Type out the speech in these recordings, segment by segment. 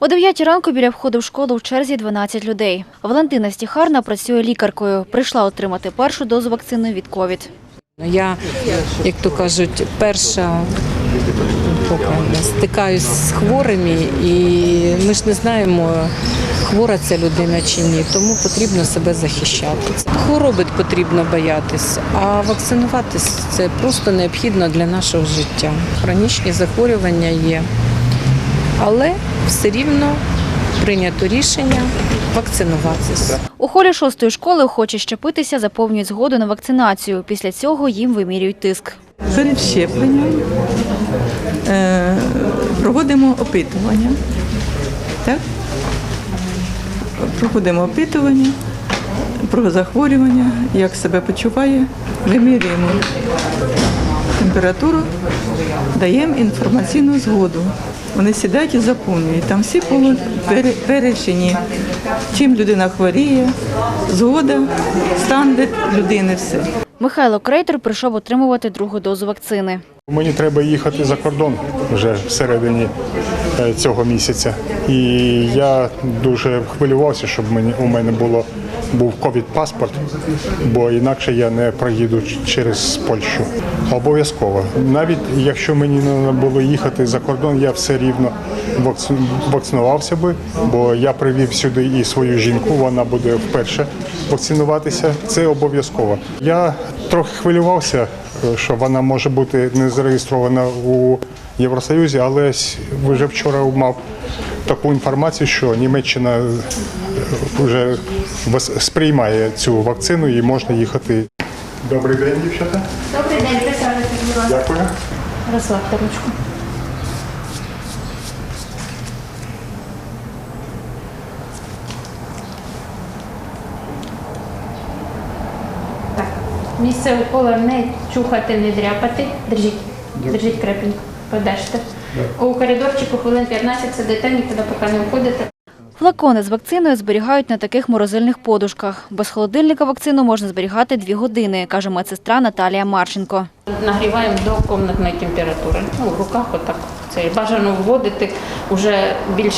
О 9 ранку біля входу в школу в черзі 12 людей. Валентина Стіхарна працює лікаркою. Прийшла отримати першу дозу вакцини від ковід. Я, як то кажуть, перша стикаюсь з хворими, і ми ж не знаємо, хвора ця людина чи ні, тому потрібно себе захищати. Хвороби потрібно боятися, а вакцинуватись це просто необхідно для нашого життя. Хронічні захворювання є, але все рівно прийнято рішення вакцинуватися. У холі шостої школи охочі щепитися заповнюють згоду на вакцинацію. Після цього їм вимірюють тиск. Перед щепленням е, проводимо опитування. Так? Проводимо опитування про захворювання, як себе почуває, вимірюємо температуру, даємо інформаційну згоду. Вони сідають і заповнюють. Там всі поле пере- чим людина хворіє, згода, стан людини, все. Михайло Крейтер прийшов отримувати другу дозу вакцини. Мені треба їхати за кордон вже всередині цього місяця. І я дуже хвилювався, щоб мені у мене було був ковід паспорт, бо інакше я не проїду через Польщу. Обов'язково. Навіть якщо мені не було їхати за кордон, я все рівно вакци- вакцинувався би, бо я привів сюди і свою жінку, вона буде вперше вакцинуватися. Це обов'язково. Я трохи хвилювався, е, що вона може бути не зареєстрована у Євросоюзі, але с- вже вчора мав таку інформацію, що Німеччина е, вже сприймає цю вакцину і можна їхати. Добрий день, дівчата. Добрий день, присаджуйтесь, будь ласка. Дякую. Розслабте ручку. Місце укола не чухати, не дряпати. Держіть. Держіть крепенько. Подержте. У коридорчику хвилин 15 сидите, нікуди поки не виходите. Флакони з вакциною зберігають на таких морозильних подушках. Без холодильника вакцину можна зберігати дві години, каже медсестра Наталія Марченко. Нагріваємо до комнатної температури. Ну, в руках отак. Це бажано вводити вже більш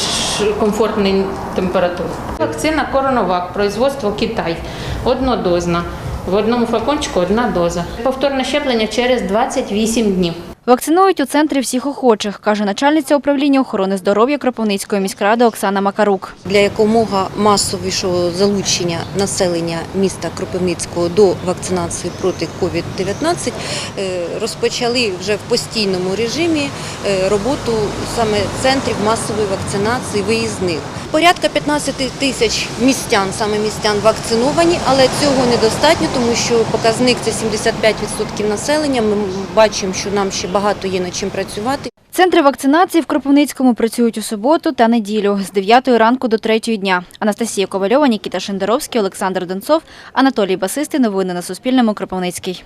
комфортну температуру. Вакцина Коронавак, производство Китай. Однодозна. В одному флакончику одна доза. Повторне щеплення через 28 днів. Вакцинують у центрі всіх охочих, каже начальниця управління охорони здоров'я Кропивницької міськради Оксана Макарук. для якомога масовішого залучення населення міста Кропивницького до вакцинації проти COVID-19 е, розпочали вже в постійному режимі е, роботу саме центрів масової вакцинації виїзних. Порядка 15 тисяч містян, саме містян вакциновані, але цього недостатньо, тому що показник це 75% населення. Ми бачимо, що нам ще багато є над чим працювати. Центри вакцинації в Кропивницькому працюють у суботу та неділю з 9 ранку до 3 дня. Анастасія Ковальова, Нікіта Шендеровський, Олександр Донцов, Анатолій Басисти. Новини на Суспільному. Кропивницький.